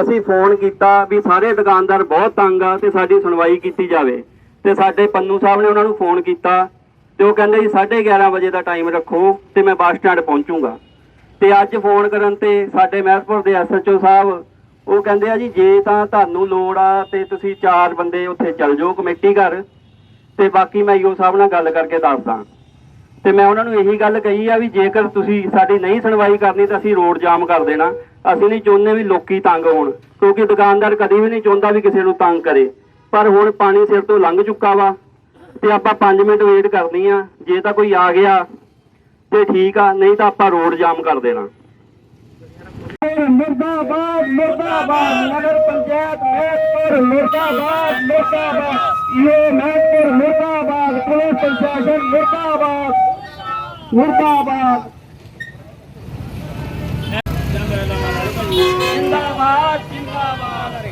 ਅਸੀਂ ਫੋਨ ਕੀਤਾ ਵੀ ਸਾਰੇ ਦੁਕਾਨਦਾਰ ਬਹੁਤ ਤੰਗ ਆ ਤੇ ਸਾਡੀ ਸੁਣਵਾਈ ਕੀਤੀ ਜਾਵੇ। ਤੇ ਸਾਡੇ ਪੰਨੂ ਸਾਹਿਬ ਨੇ ਉਹਨਾਂ ਨੂੰ ਫੋਨ ਕੀਤਾ ਤੇ ਉਹ ਕਹਿੰਦੇ ਜੀ 11:30 ਵਜੇ ਦਾ ਟਾਈਮ ਰੱਖੋ ਤੇ ਮੈਂ ਬੱਸ ਸਟੈਂਡ ਪਹੁੰਚੂਗਾ। ਤੇ ਅੱਜ ਫੋਨ ਕਰਨ ਤੇ ਸਾਡੇ ਮਹਿਸਪੁਰ ਦੇ ਐਸਐਚਓ ਸਾਹਿਬ, ਉਹ ਕਹਿੰਦੇ ਆ ਜੀ, ਜੇ ਤਾਂ ਤੁਹਾਨੂੰ ਲੋੜ ਆ ਤੇ ਤੁਸੀਂ ਚਾਰ ਬੰਦੇ ਉੱਥੇ ਚੱਲ ਜਾਓ ਕਮੇਟੀ ਘਰ। ਤੇ ਬਾਕੀ ਮੈਂ ਈਓ ਸਾਹਿਬ ਨਾਲ ਗੱਲ ਕਰਕੇ ਦੱਸਦਾ। ਤੇ ਮੈਂ ਉਹਨਾਂ ਨੂੰ ਇਹੀ ਗੱਲ ਕਹੀ ਆ ਵੀ ਜੇਕਰ ਤੁਸੀਂ ਸਾਡੀ ਨਹੀਂ ਸੁਣਵਾਈ ਕਰਨੀ ਤਾਂ ਅਸੀਂ ਰੋਡ ਜਾਮ ਕਰ ਦੇਣਾ। ਅਸੀਂ ਨਹੀਂ ਚਾਹੁੰਦੇ ਵੀ ਲੋਕੀ ਤੰਗ ਹੋਣ, ਕਿਉਂਕਿ ਦੁਕਾਨਦਾਰ ਕਦੀ ਵੀ ਨਹੀਂ ਚਾਹੁੰਦਾ ਵੀ ਕਿਸੇ ਨੂੰ ਤੰਗ ਕਰੇ। ਪਰ ਹੁਣ ਪਾਣੀ ਸਿਰ ਤੋਂ ਲੰਘ ਚੁੱਕਾ ਵਾ ਤੇ ਆਪਾਂ 5 ਮਿੰਟ ਵੇਟ ਕਰਨੀ ਆ, ਜੇ ਤਾਂ ਕੋਈ ਆ ਗਿਆ ਤੇ ਠੀਕ ਆ, ਨਹੀਂ ਤਾਂ ਆਪਾਂ ਰੋਡ ਜਾਮ ਕਰ ਦੇਣਾ। ਜਿੰਦਾਬਾਦ ਜਿੰਦਾਬਾਦ।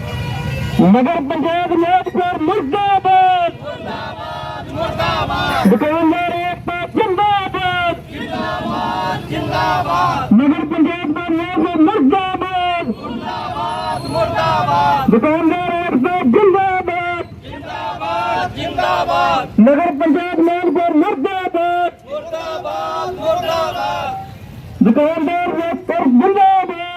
ਨਗਰ ਪੰਚਾਇਤ ਲੋਕਪੁਰ ਮੁਰਦਾਬਾਦ। ਮੁਰਦਾਬਾਦ ਮੁਰਦਾਬਾਦ। ਦੁਕਾਨਦਾਰ ਏਕਤਾ ਜਿੰਦਾਬਾਦ। ਜਿੰਦਾਬਾਦ ਜਿੰਦਾਬਾਦ। ਨਗਰ ਪੰਚਾਇਤ ਦਾ ਲੋਕ ਮੁਰਦਾਬਾਦ। ਮੁਰਦਾਬਾਦ ਮੁਰਦਾਬਾਦ। ਦੁਕਾਨਦਾਰ ਏਕਤਾ ਜਿੰਦਾਬਾਦ। ਜਿੰਦਾਬਾਦ ਜਿੰਦਾਬਾਦ। ਨਗਰ ਪੰਚਾਇਤ ਲੋਕਪੁਰ ਮੁਰਦਾਬਾਦ। ਮੁਰਦਾਬਾਦ ਮੁਰਦਾਬਾਦ। ਦੁਕਾਨਦਾਰ ਏਕਤਾ ਜਿੰਦਾਬਾਦ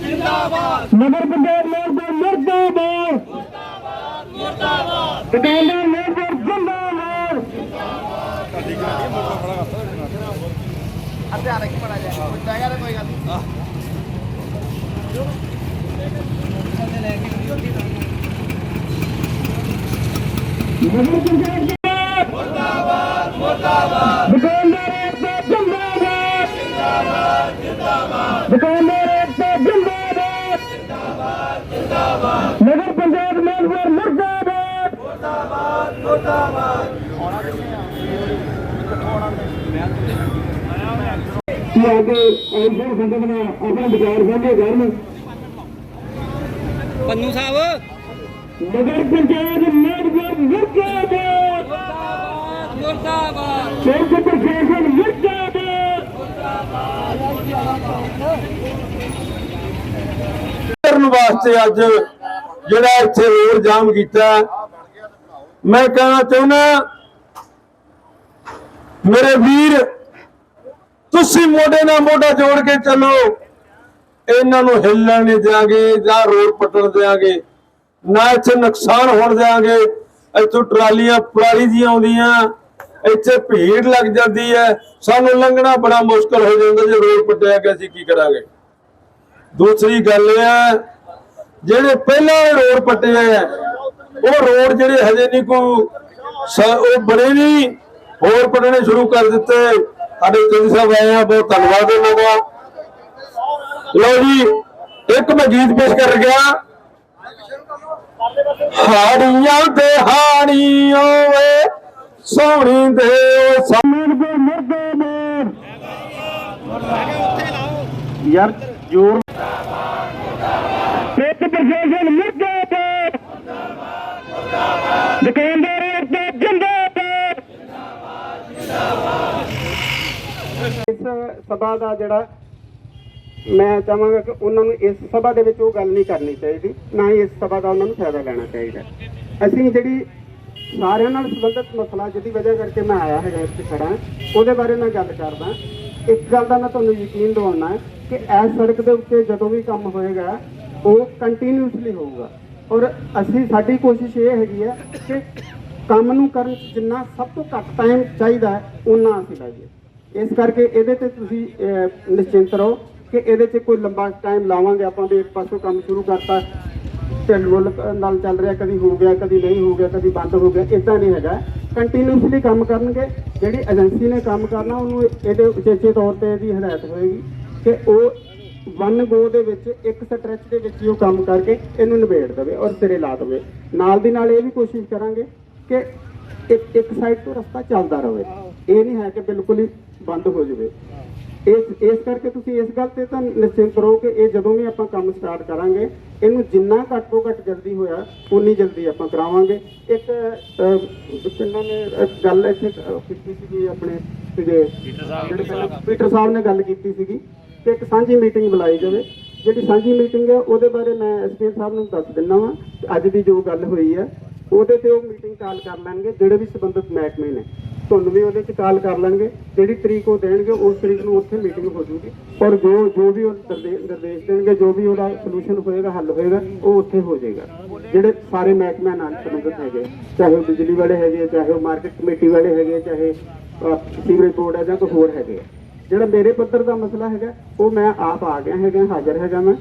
ਜਿੰਦਾਬਾਦ। ਨਗਰ ਪੰਚਾਇਤ ਮਾਨਸਾ ਮੁਰਦਾਬਾਦ। ਮੁਰਦਾਬਾਦ ਮੁਰਦਾਬਾਦ। ਦੁਕਾਨਦਾਰ ਮਾਨਸਾ ਜਿੰਦਾਬਾਦ ਜਿੰਦਾਬਾਦ ਅੱਧੇ ਆ ਰੱਖੀ ਪੜਾ ਜਾਏ ਕੋਈ ਜਾਏਗਾ ਕੋਈ ਗੱਲ ਨਹੀਂ ਨਗਰ ਪੰਚਾਇਤ ਮੁਰਦਾਬਾਦ ਮੁਰਦਾਬਾਦ। ਦੁਕਾਨਦਾਰ ਜਿੰਦਾਬਾਦ ਜਿੰਦਾਬਾਦ ਜਿੰਦਾਬਾਦ ਦੁਕਾਨ ਕਿ ਕਰਨ। ਪੰਨੂ ਸਾਹਿਬ। ਨਗਰ ਪੰਚਾਇਤ ਮੋੜਗੜ ਕਰਨ ਵਾਸਤੇ ਅੱਜ ਜਿਹੜਾ ਇੱਥੇ ਹੋਰ ਜਾਮ ਕੀਤਾ ਮੈਂ ਕਹਿਣਾ ਚਾਹੁੰਦਾ ਮੇਰੇ ਵੀਰ, ਤੁਸੀਂ ਮੋਢੇ ਨਾਲ ਮੋਢਾ ਜੋੜ ਕੇ ਚੱਲੋ। ਇਹਨਾਂ ਨੂੰ ਹਿੱਲਣ ਨਹੀਂ ਦਿਆਂਗੇ, ਜਾਂ ਰੋਡ ਪੱਟਣ ਦਿਆਂਗੇ, ਨਾ ਇੱਥੇ ਨੁਕਸਾਨ ਹੋਣ ਦਿਆਂਗੇ। ਇੱਥੋਂ ਟਰਾਲੀਆਂ ਪਰਾਲੀ ਦੀਆਂ ਆਉਂਦੀਆਂ, ਇੱਥੇ ਭੀੜ ਲੱਗ ਜਾਂਦੀ ਹੈ। ਸਾਨੂੰ ਲੰਘਣਾ ਬੜਾ ਮੁਸ਼ਕਲ ਹੋ ਜਾਂਦਾ ਜੇ ਰੋਡ ਪੱਟਿਆ ਕਿ ਅਸੀਂ ਕੀ ਕਰਾਂਗੇ। ਦੂਸਰੀ ਗੱਲ ਇਹ ਹੈ, ਜਿਹੜੇ ਪਹਿਲਾਂ ਵਾਲੇ ਰੋਡ ਪੱਟੇ ਆ, ਉਹ ਰੋਡ ਜਿਹੜੇ ਹਜੇ ਨਹੀਂ ਕੋ ਉਹ ਬਣੇ ਨਹੀਂ। ਹੋਰ ਪੜਨੇ ਸ਼ੁਰੂ ਕਰ ਦਿੱਤੇ। ਸਾਡੇ ਚੰਦ ਸਾਹਿਬ ਆਏ ਆ, ਬਹੁਤ ਧੰਨਵਾਦ ਉਹਨਾਂ ਦਾ। ਲਓ ਜੀ, ਇੱਕ ਮੈਂ ਗੀਤ ਪੇਸ਼ ਕਰ ਗਿਆ। ਹਾੜੀਆਂ ਤੇ ਹਾਣੀ ਓਏ, ਸੋਹਣੀ ਦੇ ਸਮੀਰ ਦੇ ਮਰਦੇ ਮੇਰ। ਯਾਰ, ਜੋਰ। ਇੱਕ ਪ੍ਰਸ਼ਾਸਨ ਮਰਦੇ ਤੇ ਦੁਕਾਨ ਇਸ ਸਭਾ ਦਾ ਜਿਹੜਾ ਮੈਂ ਚਾਹਾਂਗਾ ਕਿ ਉਹਨਾਂ ਨੂੰ ਇਸ ਸਭਾ ਦੇ ਵਿੱਚ ਉਹ ਗੱਲ ਨਹੀਂ ਕਰਨੀ ਚਾਹੀਦੀ, ਨਾ ਹੀ ਇਸ ਸਭਾ ਦਾ ਉਹਨਾਂ ਨੂੰ ਫਾਇਦਾ ਲੈਣਾ ਚਾਹੀਦਾ। ਅਸੀਂ ਜਿਹੜੀ ਸਾਰਿਆਂ ਨਾਲ ਸੰਬੰਧਿਤ ਮਸਲਾ, ਜਿਹਦੀ ਵਜ੍ਹਾ ਕਰਕੇ ਮੈਂ ਆਇਆ ਹੈਗਾ ਇੱਥੇ ਖੜਾ, ਉਹਦੇ ਬਾਰੇ ਮੈਂ ਗੱਲ ਕਰਦਾ। ਇੱਕ ਗੱਲ ਦਾ ਮੈਂ ਤੁਹਾਨੂੰ ਯਕੀਨ ਦਿਵਾਉਣਾ ਕਿ ਇਸ ਸੜਕ ਦੇ ਉੱਤੇ ਜਦੋਂ ਵੀ ਕੰਮ ਹੋਏਗਾ, ਉਹ ਕੰਟੀਨਿਊਸਲੀ ਹੋਊਗਾ। ਔਰ ਅਸੀਂ, ਸਾਡੀ ਕੋਸ਼ਿਸ਼ ਇਹ ਹੈਗੀ ਹੈ ਕਿ ਕੰਮ ਨੂੰ ਕਰਨ 'ਚ ਜਿੰਨਾ ਸਭ ਤੋਂ ਘੱਟ ਟਾਈਮ ਚਾਹੀਦਾ ਹੈ ਉਨਾ ਅਸੀਂ ਲਾਈਏ। ਇਸ ਕਰਕੇ ਇਹਦੇ ਤੇ ਤੁਸੀਂ ਨਿਸ਼ਚਿੰਤ ਰਹੋ ਕਿ ਇਹਦੇ 'ਚ ਕੋਈ ਲੰਬਾ ਟਾਈਮ ਲਾਵਾਂਗੇ ਆਪਾਂ ਵੀ ਇੱਕ ਪਾਸੋਂ ਕੰਮ ਸ਼ੁਰੂ ਕਰਤਾ। ਢਿੱਲ ਨਾਲ ਚੱਲ ਰਿਹਾ, ਕਦੀ ਹੋ ਗਿਆ, ਕਦੀ ਨਹੀਂ ਹੋ ਗਿਆ, ਕਦੀ ਬੰਦ ਹੋ ਗਿਆ ਇਦਾਂ ਨਹੀਂ ਹੈਗਾ। ਕੰਟੀਨਿਊਸਲੀ ਕੰਮ ਕਰਨਗੇ। ਜਿਹੜੀ ਏਜੰਸੀ ਨੇ ਕੰਮ ਕਰਨਾ, ਉਹਨੂੰ ਇਹਦੇ ਉਚੇਚੇ ਤੌਰ ਤੇ ਇਹਦੀ ਹਦਾਇਤ ਹੋਏਗੀ ਕਿ ਉਹ ਵਨ ਗੋ ਦੇ ਵਿੱਚ, ਇੱਕ ਸਟ੍ਰੈਚ ਦੇ ਵਿੱਚ ਹੀ ਉਹ ਕੰਮ ਕਰਕੇ ਇਹਨੂੰ ਨਿਬੇੜ ਦੇਵੇ ਔਰ ਸਿਰੇ ਲਾ ਦੇਵੇ। ਨਾਲ ਦੀ ਨਾਲ ਇਹ ਵੀ ਕੋਸ਼ਿਸ਼ ਕਰਾਂਗੇ ਕਿ ਇੱਕ ਇੱਕ ਸਾਈਡ ਤੋਂ ਰਸਤਾ ਚੱਲਦਾ ਰਹੇ। ਇਹ ਨਹੀਂ ਹੈ ਕਿ ਬਿਲਕੁਲ ਹੀ ਬੰਦ ਹੋ ਜਾਵੇ। ਇਸ ਇਸ ਕਰਕੇ ਤੁਸੀਂ ਇਸ ਗੱਲ ਤੇ ਤਾਂ ਨਿਸ਼ਚਿੰਤ ਰਹੋ ਕਿ ਇਹ ਜਦੋਂ ਵੀ ਆਪਾਂ ਕੰਮ ਸਟਾਰਟ ਕਰਾਂਗੇ ਇਹਨੂੰ ਜਿੰਨਾ ਘੱਟ ਤੋਂ ਘੱਟ ਜਲਦੀ ਹੋਇਆ ਉਨੀ ਜਲਦੀ ਆਪਾਂ ਕਰਾਵਾਂਗੇ। ਇੱਕ ਪਿੰਡਾਂ ਨੇ ਇੱਕ ਗੱਲ ਇੱਥੇ ਕੀਤੀ ਸੀਗੀ ਆਪਣੇ ਜਿਹੜੇ ਪੀਟਰ ਸਾਹਿਬ ਨੇ ਗੱਲ ਕੀਤੀ ਸੀਗੀ ਕਿ ਇੱਕ ਸਾਂਝੀ ਮੀਟਿੰਗ ਬੁਲਾਈ ਜਾਵੇ। ਜਿਹੜੀ ਸਾਂਝੀ ਮੀਟਿੰਗ ਹੈ ਉਹਦੇ ਬਾਰੇ ਮੈਂ ਐਸਪੀ ਸਾਹਿਬ ਨੂੰ ਦੱਸ ਦਿੰਦਾ ਵਾਂ ਅੱਜ ਦੀ ਜੋ ਗੱਲ ਹੋਈ ਹੈ ਉਹਦੇ ਤੇ ਉਹ ਮੀਟਿੰਗ ਕਾਲ ਕਰ ਲੈਣਗੇ ਜਿਹੜੇ ਵੀ ਸੰਬੰਧਿਤ ਮਹਿਕਮੇ ਨੇ। ਤੁਹਾਨੂੰ ਵੀ ਉਹਦੇ ਚ ਕਾਲ ਕਰ ਲੈਣਗੇ ਜਿਹੜੀ ਤਰੀਕ ਉਹ ਦੇਣਗੇ ਉਸ ਤਰੀਕ ਨੂੰ ਉੱਥੇ ਮੀਟਿੰਗ ਹੋ ਜੂਗੀ। ਔਰ ਜੋ ਜੋ ਵੀ ਉਹ ਨਿਰਦੇ- ਨਿਰਦੇਸ਼ ਦੇਣਗੇ ਜੋ ਵੀ ਉਹਦਾ ਸੋਲੂਸ਼ਨ ਹੋਏਗਾ ਹੱਲ ਹੋਏਗਾ ਉਹ ਉੱਥੇ ਹੋ ਜਾਏਗਾ। ਜਿਹੜੇ ਸਾਰੇ ਮਹਿਕਮਿਆਂ ਨਾਲ ਸੰਬੰਧਿਤ ਹੈਗੇ ਚਾਹੇ ਉਹ ਬਿਜਲੀ ਵਾਲੇ ਹੈਗੇ ਆ, ਚਾਹੇ ਉਹ ਮਾਰਕੀਟ ਕਮੇਟੀ ਵਾਲੇ ਹੈਗੇ ਆ, ਚਾਹੇ ਅਹ, ਸੀਵਰੇਜ ਬੋਰਡ ਹੈ ਜਾਂ ਕੋਈ ਹੋਰ ਹੈਗੇ ਆ। ਜਿਹੜਾ ਮੇਰੇ ਪੱਧਰ ਦਾ ਮਸਲਾ ਹੈਗਾ ਉਹ ਮੈਂ ਆਪ ਆ ਗਿਆ ਹੈਗਾ ਹਾਜ਼ਰ ਹੈਗਾ ਮੈਂ।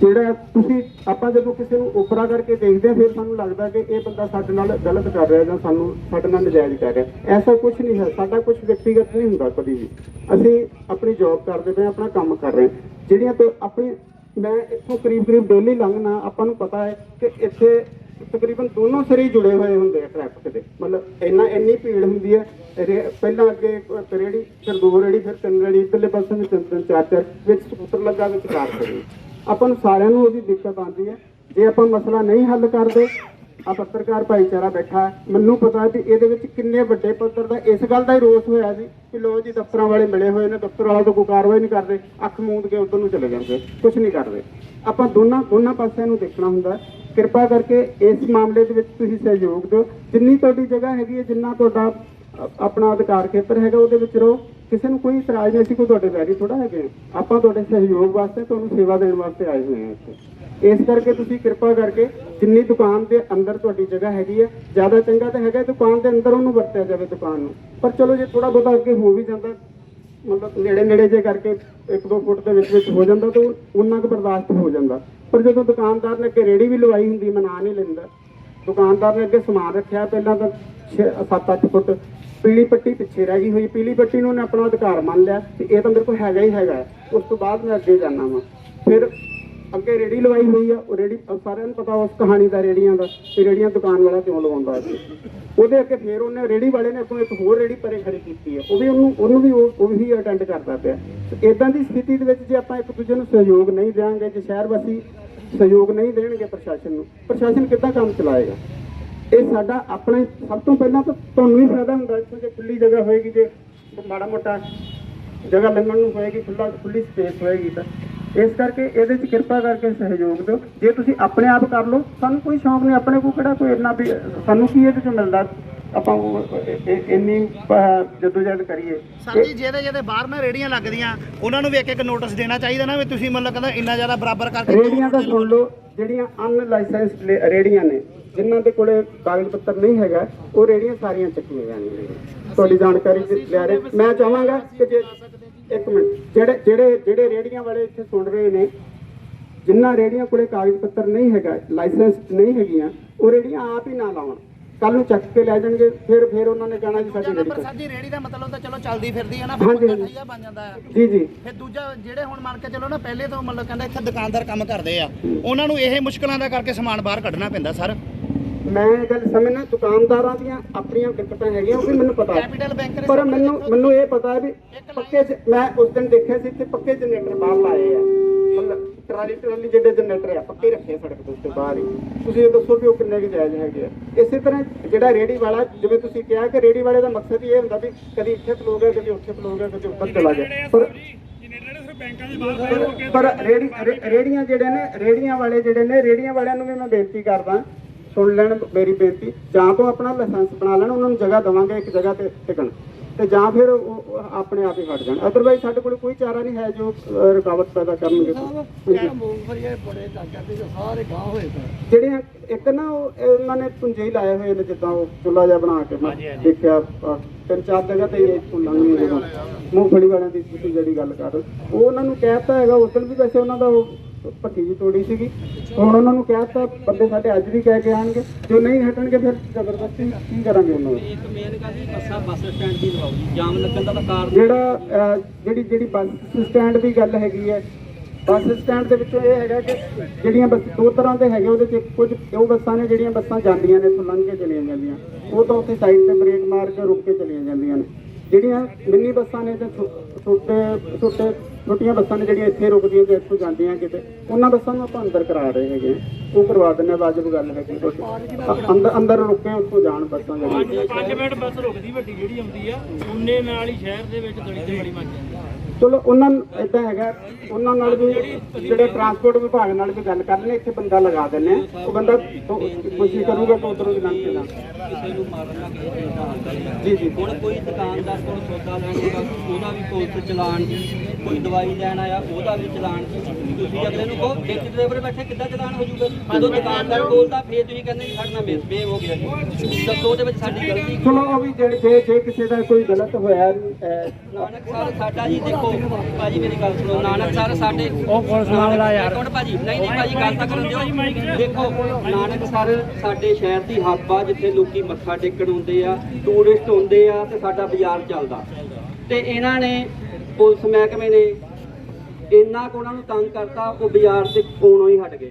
ਜਿਹੜਾ ਤੁਸੀਂ ਆਪਾਂ ਜਦੋਂ ਕਿਸੇ ਨੂੰ ਉਪਰਾ ਕਰਕੇ ਦੇਖਦੇ ਹਾਂ, ਫਿਰ ਸਾਨੂੰ ਲੱਗਦਾ ਕਿ ਇਹ ਬੰਦਾ ਸਾਡੇ ਨਾਲ ਗਲਤ ਕਰ ਰਿਹਾ ਜਾਂ ਸਾਨੂੰ ਸਾਡੇ ਨਾਲ ਨਜਾਇਜ਼ ਕਰ ਰਿਹਾ। ਐਸਾ ਕੁਝ ਨਹੀਂ ਹੈ। ਸਾਡਾ ਕੁਝ ਵਿਅਕਤੀਗਤ ਨਹੀਂ ਹੁੰਦਾ ਕਦੀ ਵੀ। ਅਸੀਂ ਆਪਣੀ ਜੌਬ ਕਰਦੇ ਪਏ ਆਪਣਾ ਕੰਮ ਕਰ ਰਹੇ ਜਿਹੜੀਆਂ ਤੋਂ ਆਪਣੀ ਮੈਂ ਇੱਥੋਂ ਕਰੀਬ ਕਰੀਬ ਡੇਲੀ ਲੰਘਣਾ ਆਪਾਂ ਨੂੰ ਪਤਾ ਹੈ ਕਿ ਇੱਥੇ ਤਕਰੀਬਨ ਦੋਨੋਂ ਸਿਰੇ ਜੁੜੇ ਹੋਏ ਹੁੰਦੇ ਆ ਟ੍ਰੈਫਿਕ ਦੇ। ਮਤਲਬ ਇੰਨਾ, ਇੰਨੀ ਭੀੜ ਹੁੰਦੀ ਹੈ। ਪਹਿਲਾਂ ਅੱਗੇ ਇੱਕ ਰੇੜੀ ਫਿਰ ਦੋ ਰੇੜੀ ਫਿਰ ਤਿੰਨ ਰੇੜੀ ਇੱਧਰਲੇ ਪਾਸੇ ਨੂੰ ਤਿੰਨ ਤਿੰਨ ਚਾਰ ਚਾਰ ਵਿੱਚ ਸਕੂਟਰ ਲੱਗਾ, ਵਿੱਚ ਕਾਰ ਖੜੀ। ਆਪਾਂ ਨੂੰ ਸਾਰਿਆਂ ਨੂੰ ਉਹਦੀ ਦਿੱਕਤ ਆਉਂਦੀ ਹੈ। ਜੇ ਆਪਾਂ ਮਸਲਾ ਨਹੀਂ ਹੱਲ ਕਰਦੇ ਆ ਪੱਤਰਕਾਰ ਭਾਈਚਾਰਾ ਬੈਠਾ ਹੈ। ਮੈਨੂੰ ਪਤਾ ਵੀ ਇਹਦੇ ਵਿੱਚ ਕਿੰਨੇ ਵੱਡੇ ਪੱਧਰ ਦਾ ਇਸ ਗੱਲ ਦਾ ਹੀ ਰੋਸ ਹੋਇਆ ਸੀ ਕਿ ਲੋ ਜੀ, ਦਫ਼ਤਰਾਂ ਵਾਲੇ ਮਿਲੇ ਹੋਏ ਨੇ, ਦਫ਼ਤਰ ਵਾਲਾ ਤਾਂ ਕੋਈ ਕਾਰਵਾਈ ਨਹੀਂ ਕਰਦੇ। ਅੱਖ ਮੂੰਦ ਕੇ ਉਧਰ ਨੂੰ ਚਲੇ ਜਾਂਦੇ ਕੁਝ ਨਹੀਂ ਕਰਦੇ। ਆਪਾਂ ਦੋਨਾਂ ਦੋਨਾਂ ਪਾਸਿਆਂ ਨੂੰ ਦੇਖਣਾ ਹੁੰਦਾ ਕਿਰਪਾ ਕਰਕੇ ਇਸ ਮਾਮਲੇ ਦੇ ਵਿੱਚ ਤੁਸੀਂ ਸਹਿਯੋਗ ਦਿਓ। ਜਿੰਨੀ ਤੁਹਾਡੀ ਜਗ੍ਹਾ ਹੈਗੀ ਹੈ, ਜਿੰਨਾ ਤੁਹਾਡਾ ਆਪਣਾ ਅਧਿਕਾਰ ਖੇਤਰ ਹੈਗਾ, ਉਹਦੇ ਵਿੱਚ ਰਹੋ। ਕਿਸੇ ਨੂੰ ਕੋਈ ਇਤਰਾਜ਼ ਨਹੀਂ ਅਸੀਂ ਕੋਈ ਤੁਹਾਡੇ ਵੈਰੀ ਥੋੜਾ ਹੈਗੇ। ਆਪਾਂ ਤੁਹਾਡੇ ਸਹਿਯੋਗ ਵਾਸਤੇ, ਤੁਹਾਨੂੰ ਸੇਵਾ ਦੇਣ ਵਾਸਤੇ ਆਏ ਹੋਏ ਹਾਂ ਇੱਥੇ। ਇਸ ਕਰਕੇ ਤੁਸੀਂ ਕਿਰਪਾ ਕਰਕੇ ਜਿੰਨੀ ਦੁਕਾਨ ਦੇ ਅੰਦਰ ਤੁਹਾਡੀ ਜਗ੍ਹਾ ਹੈਗੀ ਹੈ, ਜ਼ਿਆਦਾ ਚੰਗਾ ਤਾਂ ਹੈਗਾ, ਦੁਕਾਨ ਦੇ ਅੰਦਰ ਉਹਨੂੰ ਵਰਤਿਆ ਜਾਵੇ ਦੁਕਾਨ ਨੂੰ। ਪਰ ਚਲੋ ਜੇ ਥੋੜਾ ਬਹੁਤਾ ਅੱਗੇ ਹੋ ਵੀ ਜਾਂਦਾ, ਮਤਲਬ ਨੇੜੇ ਨੇੜੇ ਜੇ ਕਰਕੇ 1-2 ਫੁੱਟ ਦੇ ਵਿੱਚ ਵਿੱਚ ਹੋ ਜਾਂਦਾ, ਤਾਂ ਉਹਨਾਂ ਕੁ ਬਰਦਾਸ਼ਤ ਹੋ ਜਾਂਦਾ। ਪਰ ਜਦੋਂ ਦੁਕਾਨਦਾਰ ਨੇ ਅੱਗੇ ਰੇੜੀ ਵੀ ਲਵਾਈ ਹੁੰਦੀ ਮਨਾ ਨਾਂ ਨਹੀਂ ਲੈਂਦਾ। ਦੁਕਾਨਦਾਰ ਨੇ ਅੱਗੇ ਸਮਾਨ ਰੱਖਿਆ, ਪਹਿਲਾਂ ਤਾਂ 7-8 ਫੁੱਟ ਪੀਲੀ ਪੱਟੀ ਪਿੱਛੇ ਰਹਿ ਗਈ ਹੋਈ। ਪੀਲੀ ਪੱਟੀ ਨੂੰ ਉਹਨੇ ਆਪਣਾ ਅਧਿਕਾਰ ਮੰਨ ਲਿਆ ਤੇ ਇਹ ਤਾਂ ਮੇਰੇ ਕੋਲ ਹੈਗਾ ਹੀ ਹੈਗਾ। ਉਸ ਤੋਂ ਬਾਅਦ ਮੈਂ ਅੱਗੇ ਜਾਣਾ ਵਾਂ। ਫਿਰ ਅੱਗੇ ਰੇੜੀ ਲਵਾਈ ਹੋਈ ਆ। ਉਹ ਰੇੜੀ ਸਾਰਿਆਂ ਨੂੰ ਪਤਾ ਉਸ ਕਹਾਣੀ ਦਾ ਰੇੜੀਆਂ ਦਾ ਕਿ ਰੇੜੀਆਂ ਦੁਕਾਨ ਵਾਲਾ ਕਿਉਂ ਲਵਾਉਂਦਾ ਸੀ। ਉਹਦੇ ਅੱਗੇ ਫੇਰ ਉਹਨੇ ਰੇੜੀ ਵਾਲੇ ਨੇ ਅੱਗੋਂ ਇੱਕ ਹੋਰ ਰੇੜੀ ਪਰੇ ਖੜੀ ਕੀਤੀ ਹੈ ਉਹ ਵੀ ਉਹਨੂੰ ਉਹਨੂੰ ਵੀ ਉਹ ਵੀ ਅਟੈਂਡ ਕਰਦਾ ਪਿਆ। ਇਦਾਂ ਦੀ ਸਥਿਤੀ ਦੇ ਵਿੱਚ ਜੇ ਆਪਾਂ ਇੱਕ ਦੂਜੇ ਨੂੰ ਸਹਿਯੋਗ ਨਹੀਂ ਦੇਵਾਂਗੇ, ਜੇ ਸ਼ਹਿਰ ਵਾਸੀ ਸਹਿਯੋਗ ਨਹੀਂ ਦੇਣਗੇ ਪ੍ਰਸ਼ਾਸਨ ਨੂੰ, ਪ੍ਰਸ਼ਾਸਨ ਕਿੱਦਾਂ ਕੰਮ ਚਲਾਏਗਾ? ਇਹ ਸਾਡਾ ਆਪਣਾ ਸਭ ਤੋਂ ਪਹਿਲਾਂ ਤਾਂ ਤੁਹਾਨੂੰ ਹੀ ਫਾਇਦਾ ਹੁੰਦਾ ਇੱਥੇ ਜੇ ਖੁੱਲੀ ਜਗ੍ਹਾ ਹੋਏਗੀ ਜੇ ਮਾੜਾ ਮੋਟਾ ਜਗ੍ਹਾ ਲੰਘਣ ਨੂੰ ਹੋਏਗੀ ਖੁੱਲਾ ਖੁੱਲੀ ਸਪੇਸ ਹੋਏਗੀ ਤਾਂ। ਇਸ ਕਰਕੇ ਇਹਦੇ 'ਚ ਕਿਰਪਾ ਕਰਕੇ ਸਹਿਯੋਗ ਦਿਓ। ਜੇ ਤੁਸੀਂ ਆਪਣੇ ਆਪ ਕਰ ਲਓ ਸਾਨੂੰ ਕੋਈ ਸ਼ੌਂਕ ਨਹੀਂ ਆਪਣੇ ਕੋਲ ਕਿਹੜਾ ਕੋਈ ਇੰਨਾ ਵੀ ਸਾਨੂੰ ਕੀ ਇਹਦੇ 'ਚ ਮਿਲਦਾ? ਆਪਾਂ ਇੰਨੀ ਜਦੋਜਹਿਦ ਕਰੀਏ। ਸਰ ਜੀ ਜਿਹਦੇ ਜਿਹਦੇ ਬਾਹਰ ਨਾ ਰੇੜੀਆਂ ਲੱਗਦੀਆਂ ਉਹਨਾਂ ਨੂੰ ਵੀ ਇੱਕ ਇੱਕ ਨੋਟਿਸ ਦੇਣਾ ਚਾਹੀਦਾ ਨਾ ਵੀ ਤੁਸੀਂ ਮਤਲਬ ਕਹਿੰਦਾ ਇੰਨਾ ਜ਼ਿਆਦਾ ਬਰਾਬਰ ਕਰਕੇ ਰੇੜੀਆਂ ਦਾ ਸੁਣ ਲਓ ਜਿਹੜੀਆਂ ਅਨਲਾਇਸੈਂਸਡ ਰੇੜੀਆਂ ਨੇ ਜਿਨ੍ਹਾਂ ਦੇ ਕੋਲੇ ਕਾਗਜ਼ ਪੱਤਰ ਨਹੀਂ ਹੈਗਾ ਉਹ ਰੇੜੀਆਂ ਸਾਰੀਆਂ ਚੱਕੀਆਂ ਜਾਣਗੀਆਂ ਤੁਹਾਡੀ ਜਾਣਕਾਰੀ ਲਿਆ ਰਹੇ। ਮੈਂ ਚਾਹਾਂਗਾ ਕਿ ਜੇ ਇੱਕ ਮਿੰਟ ਜਿਹੜੇ ਜਿਹੜੇ ਜਿਹੜੇ ਰੇੜੀਆਂ ਵਾਲੇ ਇੱਥੇ ਸੁਣ ਰਹੇ ਨੇ ਜਿਨ੍ਹਾਂ ਰੇੜੀਆਂ ਕੋਲੇ ਕਾਗਜ਼ ਪੱਤਰ ਨਹੀਂ ਹੈਗਾ ਲਾਇਸੈਂਸ ਨਹੀਂ ਹੈਗੀਆਂ ਉਹ ਰੇੜੀਆਂ ਆਪ ਹੀ ਨਾ ਲਾਉਣ। ਕੱਲ ਨੂੰ ਚੱਕ ਕੇ ਲੈ ਜਾਣਗੇ ਫਿਰ ਫਿਰ ਉਹਨਾਂ ਨੇ ਕਹਿਣਾ ਜੀ ਸਾਡੀ ਰੇੜੀ ਨੰਬਰ ਕੱਟ ਸਰ ਜੀ ਰੇੜੀ ਦਾ ਮਤਲਬ ਤਾਂ ਚਲੋ ਚੱਲਦੀ ਫਿਰਦੀ ਹੈ ਨਾ ਫਿਰ ਹਾਂਜੀ। ਠਈਆ ਬਣ ਜਾਂਦਾ ਹੈ। ਜੀ ਜੀ। ਫਿਰ ਦੂਜਾ ਜਿਹੜੇ ਹੁਣ ਮੰਨ ਕੇ ਚਲੋ ਨਾ ਪਹਿਲੇ ਤੋਂ ਮਤਲਬ ਕਹਿੰਦਾ ਇੱਥੇ ਦੁਕਾਨਦਾਰ ਕੰਮ ਕਰਦੇ ਆ ਉਹਨਾਂ ਨੂੰ ਇਹ ਮੁਸ਼ਕਲਾਂ ਦਾ ਕਰਕੇ ਸਮਾਨ ਬਾਹਰ ਕੱਢਣਾ ਪੈਂਦਾ ਸਰ। ਮੈਂ ਇਹ ਗੱਲ ਸਮਝਣਾ ਦੁਕਾਨਦਾਰਾਂ ਦੀਆਂ ਆਪਣੀਆਂ ਦਿੱਕਤਾਂ ਹੈਗੀਆਂ ਉਹ ਵੀ ਮੈਨੂੰ ਪਤਾ ਹੈ। ਕੈਪੀਟਲ ਬੈਂਕ ਨੇ ਪਰ ਮੈਨੂੰ ਮੈਨੂੰ ਇਹ ਪਤਾ ਹੈ ਵੀ ਪੱਕੇ ਜ- ਮੈਂ ਉਸ ਦਿਨ ਦੇਖਿਆ ਸੀ ਕਿ ਪੱਕੇ ਜਨਰੇਟਰ ਬਾਹਰ ਲਾਏ ਆ। ਮਤਲਬ ਟਰਾਲੀ ਟਰਾਲੀ ਜਿਹੜੇ ਜਨਰੇਟਰ ਆ ਪੱਕੇ ਰੱਖੇ ਸੜਕ ਦੇ ਉੱਤੇ ਬਾਹਰ ਹੀ। ਤੁਸੀਂ ਇਹ ਦੱਸੋ ਵੀ ਉਹ ਕਿੰਨੇ ਕੁ ਜਾਇਜ਼ ਹੈਗੇ ਆ। ਇਸੇ ਤਰ੍ਹਾਂ ਜਿਹੜਾ ਰੇੜੀ ਵਾਲਾ ਜਿਵੇਂ ਤੁਸੀਂ ਕਿਹਾ ਕਿ ਰੇੜੀ ਵਾਲੇ ਦਾ ਮਕਸਦ ਹੀ ਇਹ ਹੁੰਦਾ ਵੀ ਕਦੀ ਇੱਥੇ ਖਲੋ ਗਿਆ ਕਦੀ ਉੱਥੇ ਖਲੋ ਗਿਆ ਕਦੀ ਉੱਪਰ ਚਲਾ ਗਿਆ। ਪਰ ਪਰ ਰੇੜੀ ਰੇੜੀਆਂ ਜਿਹੜੇ ਨੇ ਰੇੜੀਆਂ ਵਾਲੇ ਜਿਹੜੇ ਨੇ ਰੇੜੀਆਂ ਵਾਲਿਆਂ ਨੂੰ ਵੀ ਮੈਂ ਬੇਨਤੀ ਕਰਦਾ ਸੁਣ ਲੈਣ ਮੇਰੀ ਬੇਨਤੀ ਜਾਂ ਤੋਂ ਆਪਣਾ ਲਾਇਸੈਂਸ ਬਣਾ ਲੈਣ ਉਹਨਾਂ ਨੂੰ ਜਗ੍ਹਾ ਦੇਵਾਂਗੇ ਇੱਕ ਜਗ੍ਹਾ ਤੇ ਟਿਕਣ। ਤੇ ਜਾਂ ਫਿਰ ਉਹ ਆਪਣੇ ਆਪ ਹੀ ਹਟ ਜਾਣ। ਅਦਰਵਾਈਜ਼ ਸਾਡੇ ਕੋਲ ਕੋਈ ਚਾਰਾ ਨਹੀਂ ਹੈ ਜੋ ਰੁਕਾਵਟ ਪੈਦਾ ਕਰਨਗੇ। ਜਿਹੜੀਆਂ ਇੱਕ ਨਾ ਉਹ ਉਹਨਾਂ ਨੇ ਪੁੰਜੇ ਹੀ ਲਾਏ ਹੋਏ ਨੇ ਜਿੱਦਾਂ ਉਹ ਚੁੱਲਾ ਜਿਹਾ ਬਣਾ ਕੇ ਮੈਂ ਦੇਖਿਆ ਤਿੰਨ ਚਾਰ ਜਗ੍ਹਾ ਤੇ ਇਹ ਇੱਥੋਂ ਲੰਘਣੀ ਹੈ ਮੂੰਗਫਲੀ ਵਾਲਿਆਂ ਦੀ ਤੁਸੀਂ ਜਿਹੜੀ ਗੱਲ ਕਰ ਰਹੇ ਹੋ। ਉਹ ਉਹਨਾਂ ਨੂੰ ਕਹਿਤਾ ਹੈਗਾ ਉਸ ਦਿਨ ਵੀ ਵੈਸੇ ਉਹਨਾਂ ਦਾ ਉਹ ਭੱਠੀ ਜੀ ਤੋੜੀ ਸੀਗੀ। ਹੁਣ ਉਹਨਾਂ ਨੂੰ ਕਹਿਤਾ ਬੰਦੇ ਸਾਡੇ ਅੱਜ ਵੀ ਕਹਿ ਕੇ ਆਣਗੇ ਜੋ ਨਹੀਂ ਹਟਣਗੇ ਫਿਰ ਜ਼ਬਰਦਸਤੀ ਕੀ ਕਰਾਂਗੇ ਉਹਨਾਂ ਨੂੰ? ਇੱਕ ਮੇਨ ਗੱਲ ਜੀ ਬੱਸਾਂ ਬੱਸ ਸਟੈਂਡ ਦੀ ਲਵਾਓ ਜੀ। ਜਾਮ ਲੱਗਣ ਦਾ ਤਾਂ ਕਾਰਨ ਜਿਹੜਾ ਜਿਹੜੀ ਜਿਹੜੀ ਬੱਸ ਸਟੈਂਡ ਦੀ ਗੱਲ ਹੈਗੀ ਹੈ ਬੱਸ ਸਟੈਂਡ ਦੇ ਵਿੱਚੋਂ ਇਹ ਹੈਗਾ ਕਿ ਜਿਹੜੀਆਂ ਬੱਸ ਦੋ ਤਰ੍ਹਾਂ ਦੇ ਹੈਗੇ ਉਹਦੇ ਚ ਕੁਝ ਉਹ ਬੱਸਾਂ ਨੇ ਜਿਹੜੀਆਂ ਬੱਸਾਂ ਜਾਂਦੀਆਂ ਨੇ ਲੰਘ ਕੇ ਚਲੀਆਂ ਜਾਂਦੀਆਂ। ਉਹ ਤਾਂ ਉੱਥੇ ਸਾਈਡ ਤੇ ਬ੍ਰੇਕ ਮਾਰ ਕੇ ਰੁਕ ਕੇ ਚਲੀਆਂ ਜਾਂਦੀਆਂ ਨੇ। ਜਿਹੜੀਆਂ ਮਿੰਨੀ ਬੱਸਾਂ ਨੇ ਤੇ ਛੋਟੇ ਛੋਟੇ ਛੋਟੀਆਂ ਬੱਸਾਂ ਨੇ ਜਿਹੜੀਆਂ ਇੱਥੇ ਰੁਕਦੀਆਂ ਤੇ ਇੱਥੋਂ ਜਾਂਦੀਆਂ ਕਿਤੇ ਉਹਨਾਂ ਬੱਸਾਂ ਨੂੰ ਆਪਾਂ ਅੰਦਰ ਕਰਾ ਰਹੇ ਹੈਗੇ। ਉਹ ਕਰਵਾ ਦਿੰਦੇ ਹਾਂ, ਵਾਜਬ ਗੱਲ ਹੈ ਅੰਦਰ ਅੰਦਰ ਰੁਕ ਉੱਥੋਂ ਜਾਣ ਬੱਸਾਂ ਜਿਹੜੀਆਂ 5 ਮਿੰਟ ਬੱਸ ਰੁਕਦੀ ਵੱਡੀ ਜਿਹੜੀ ਆਉਂਦੀ ਆ ਉਹਨੇ ਨਾਲ ਹੀ ਸ਼ਹਿਰ ਦੇ ਵਿੱਚ ਗਲੀ ਤੇ ਬੜੀ ਮੰਗ ਜਾਂਦੀ ਚਲੋ ਉਹਨਾਂ ਇਦਾਂ ਹੈਗਾ ਉਹਨਾਂ ਨਾਲ ਵੀ ਜਿਹੜੇ ਟਰਾਂਸਪੋਰਟ ਵਿਭਾਗ ਨਾਲ ਵੀ ਗੱਲ ਕਰ ਲੈਣੇ ਇੱਥੇ ਬੰਦਾ ਲਗਾ ਦਿੰਦੇ ਆ ਉਹ ਬੰਦਾ ਕੋਸ਼ਿਸ਼ ਕਰੂਗਾ ਕਿ ਉਧਰੋਂ ਦੀ ਲੰਘ ਕੇ ਨਾ ਕਿਸੇ ਨੂੰ ਮਾਰਨ ਦਾ ਕਿਸੇ ਚੀਜ਼ ਦਾ ਹੱਲ ਨਹੀਂ ਜੀ, ਜੀ। ਹੁਣ ਕੋਈ ਦੁਕਾਨਦਾਰ ਕੋਲ ਸੌਦਾ ਲੈਣ ਦਾ ਉਹਦਾ ਵੀ ਪੁਲਿਸ ਚਲਾਨ ਜੀ ਕੋਈ ਦਵਾਈ ਲੈਣ ਆਇਆ ਉਹਦਾ ਵੀ ਚਲਾਨ ਤੁਸੀਂ ਅਗਲੇ ਨੂੰ ਕਹੋ ਵਿੱਚ ਡਰਾਈਵਰ ਬੈਠੇ ਕਿੱਦਾਂ ਚਲਾਨ ਹੋ ਜੂਗਾ? ਜਦੋਂ ਦੁਕਾਨਦਾਰ ਬੋਲਦਾ ਫੇਰ ਤੁਸੀਂ ਕਹਿੰਦੇ ਜੀ ਸਾਡੇ ਮਿਸਬੇਵ ਹੋ ਗਿਆ ਜੀ। ਦੱਸੋ ਉਹਦੇ ਵਿੱਚ ਸਾਡੀ ਗਲਤੀ ਕੀ? ਚਲੋ ਉਹ ਵੀ ਜੇ ਜੇ ਜੇ ਕਿਸੇ ਦਾ ਕੋਈ ਗਲਤ ਹੋਇਆ ਨਾਨਕ ਸਰ ਸਾਡਾ ਜੀ ਦੇਖੋ ਭਾਜੀ ਮੇਰੀ ਗੱਲ ਸੁਣੋ ਨਾਨਕ ਸਰ ਸਾਡੇ ਉਹ ਪੁਲਿਸ ਮਾਮਲਾ ਯਾਰ। ਕੌਣ ਭਾਜੀ ਨਹੀਂ ਨਹੀਂ ਭਾਜੀ ਗੱਲ ਤਾਂ ਕਰਨ ਦਿਓ। ਦੇਖੋ ਨਾਨਕ ਸਰ ਸਾਡੇ ਸ਼ਹਿਰ ਦੀ ਹੱਬ ਆ ਜਿੱਥੇ ਲੋਕੀ ਮੱਥਾ ਟੇਕਣ ਆਉਂਦੇ ਆ ਟੂਰਿਸਟ ਆਉਂਦੇ ਆ ਤੇ ਸਾਡਾ ਬਾਜ਼ਾਰ ਚੱਲਦਾ। ਤੇ ਇਹਨਾਂ ਨੇ ਪੁਲਿਸ ਮਹਿਕਮੇ ਨੇ ਇੰਨਾ ਕੁ ਉਹਨਾਂ ਨੂੰ ਤੰਗ ਕਰਤਾ, ਉਹ ਬਾਜ਼ਾਰ ਤੇ ਕੋਣੋਂ ਹੀ ਹਟ ਗਏ।